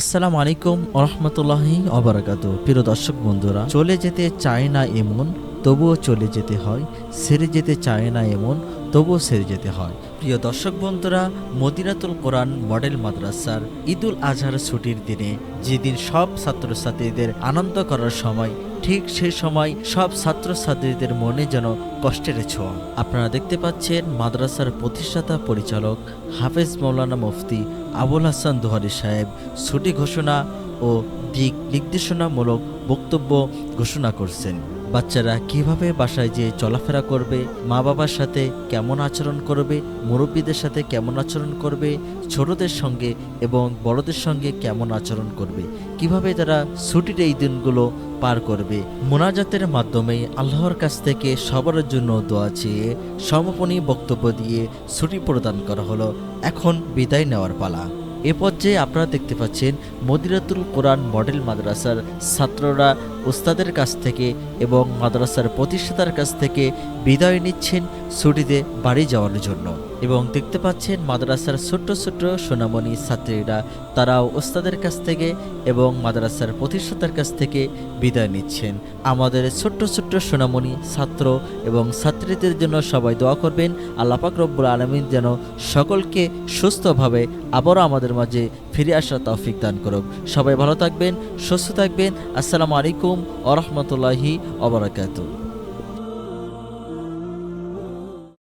আসসালামু আলাইকুম ওরহমতুল্লাহি অবরাকাত প্রিয় দর্শক বন্ধুরা, চলে যেতে চায় না এমন, তবুও চলে যেতে হয়। সেরে যেতে চায় না এমন, তবুও সেরে যেতে হয়। প্রিয় দর্শক বন্ধুরা, মদিনাতুল কোরআন মডেল মাদ্রাসার ঈদুল আজহার ছুটির দিনে যেদিন সব ছাত্রছাত্রীদের আনন্দ করার সময় ঠিক সেই সময় সব ছাত্রছাত্রীদের মনে যেন কষ্টের ছোঁয়া। আপনারা দেখতে পাচ্ছেন মাদ্রাসার প্রতিষ্ঠাতা পরিচালক হাফেজ মৌলানা মুফতি আবুল হাসান দোহারি সাহেব ছুটি ঘোষণা ও দিক নির্দেশনামূলক বক্তব্য ঘোষণা করছেন। বাচ্চারা কীভাবে বাসায় যেয়ে চলাফেরা করবে মা বাবার সাথে কেমন আচরণ করবে, মুরব্বীদের সাথে কেমন আচরণ করবে, ছোটদের সঙ্গে এবং বড়দের সঙ্গে কেমন আচরণ করবে, কীভাবে তারা ছুটির এই দিনগুলো পার করবে। মোনাজাতের মাধ্যমে আল্লাহর কাছ থেকে সবার জন্য দোয়া চেয়ে সমাপনী বক্তব্য দিয়ে ছুটি প্রদান করা হলো। এখন বিদায় নেওয়ার পালা। এ পর্যায়ে আপনারা দেখতে পাচ্ছেন মদিরাতুল কোরআন মডেল মাদ্রাসার ছাত্ররা ওস্তাদের কাছ থেকে এবং মাদ্রাসার প্রতিষ্ঠাতার কাছ থেকে বিদায় নিচ্ছেন ছুটিতে বাড়ি যাওয়ার জন্য। এবং দেখতে পাচ্ছেন মাদ্রাসার ছোট্ট ছোট্ট সোনামণি ছাত্রীরা তারাও ওস্তাদের কাছ থেকে এবং মাদ্রাসার প্রতিষ্ঠাতার কাছ থেকে বিদায় নিচ্ছেন। আমাদের ছোট্ট ছোট্ট সোনামণি ছাত্র এবং ছাত্রীদের জন্য সবাই দোয়া করবেন আল্লাপাক রব্বুল আলমিন যেন সকলকে সুস্থভাবে আবারও আমাদের মাঝে ফিরে আসার তৌফিক দান করুক। সবাই ভালো থাকবেন, সুস্থ থাকবেন। আসসালামু আলাইকুম। আ রহমতুল্লাহি অবরাকাতু